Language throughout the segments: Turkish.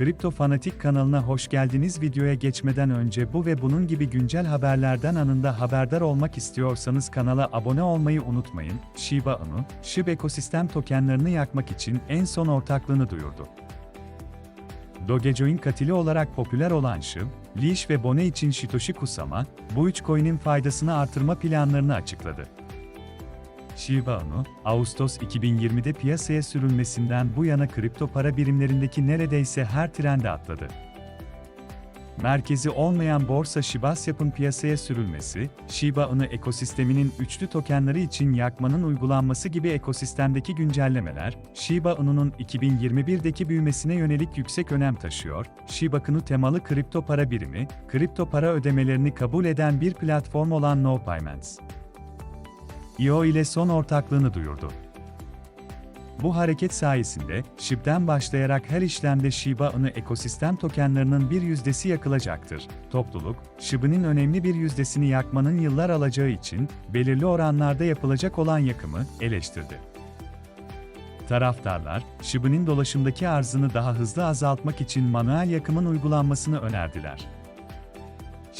Kripto Fanatik kanalına hoş geldiniz. Videoya geçmeden önce bu ve bunun gibi güncel haberlerden anında haberdar olmak istiyorsanız kanala abone olmayı unutmayın. Shiba Inu, SHIB ekosistem tokenlarını yakmak için en son ortaklığını duyurdu. Dogecoin katili olarak popüler olan SHIB, Leash ve Bone için Satoshi Kusama, bu üç coin'in faydasını artırma planlarını açıkladı. Shiba Inu, Ağustos 2020'de piyasaya sürülmesinden bu yana kripto para birimlerindeki neredeyse her trende atladı. Merkezi olmayan borsa Shibasyap'ın piyasaya sürülmesi, Shiba Inu ekosisteminin üçlü tokenları için yakmanın uygulanması gibi ekosistemdeki güncellemeler, Shiba Inu'nun 2021'deki büyümesine yönelik yüksek önem taşıyor. Shiba Inu temalı kripto para birimi, kripto para ödemelerini kabul eden bir platform olan No Payments. IO ile son ortaklığını duyurdu. Bu hareket sayesinde, SHIB'den başlayarak her işlemde Shiba Inu ekosistem tokenlarının bir yüzdesi yakılacaktır. Topluluk, SHIB'nin önemli bir yüzdesini yakmanın yıllar alacağı için, belirli oranlarda yapılacak olan yakımı, eleştirdi. Taraftarlar, SHIB'nin dolaşımdaki arzını daha hızlı azaltmak için manuel yakımın uygulanmasını önerdiler.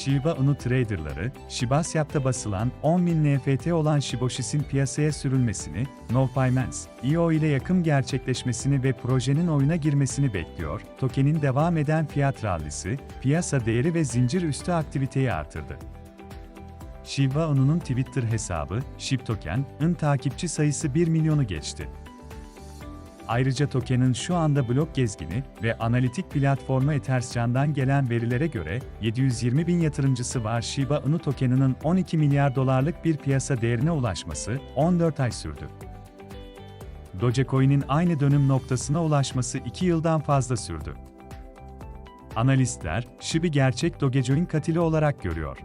Shiba Inu traderları, Shibasyap'ta basılan 10.000 NFT olan Shiboshis'in piyasaya sürülmesini, No Payments, IO ile yakım gerçekleşmesini ve projenin oyuna girmesini bekliyor. Tokenin devam eden fiyat rallisi, piyasa değeri ve zincir üstü aktiviteyi artırdı. Shiba Inu'nun Twitter hesabı, ShibToken, takipçi sayısı 1 milyonu geçti. Ayrıca tokenin şu anda blok gezgini ve analitik platformu Etherscan'dan gelen verilere göre 720 bin yatırımcısı var. Shiba Inu tokeninin 12 milyar dolarlık bir piyasa değerine ulaşması 14 ay sürdü. Dogecoin'in aynı dönüm noktasına ulaşması 2 yıldan fazla sürdü. Analistler, SHIB'i gerçek Dogecoin katili olarak görüyor.